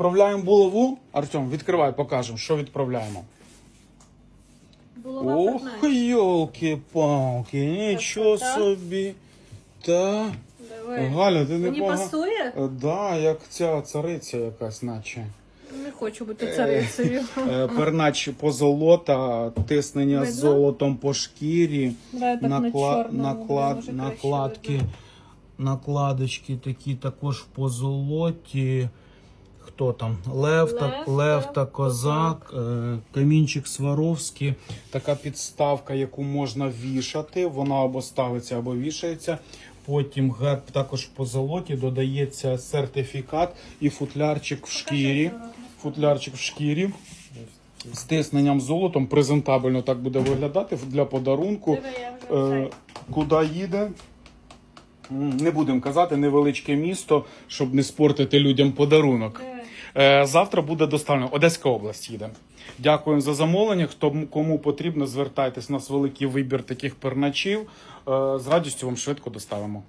Відправляємо булаву. Артем, відкривай, покажемо, що відправляємо. Булава Ох, пернать. йолки-палки, нічого Красота. собі. Та. Давай. Галя, ти Мені непога... пасує? Е, Да, як ця цариця якась, наче. Не хочу бути царицею. Е, Пернач позолота, тиснення Видно? з золотом по шкірі, Давай так на накла... чорному, наклад... може, краще накладки, видно. накладочки такі також по золоті. Хто там? Лев, та, Лев, Лев так, та Козак, е, камінчик Сваровський. Така підставка, яку можна вішати. Вона або ставиться, або вішається. Потім герб також по золоті, додається сертифікат і футлярчик в шкірі. Футлярчик в шкірі. З тисненням золотом презентабельно так буде виглядати для подарунку. Е, куди їде? Не будемо казати, невеличке місто, щоб не спортити людям подарунок. Е, Завтра буде доставлено. Одеська область їде. Дякуємо за замовлення. Хто кому потрібно, звертайтесь. У нас великий вибір таких перначів. Е, З радістю вам швидко доставимо.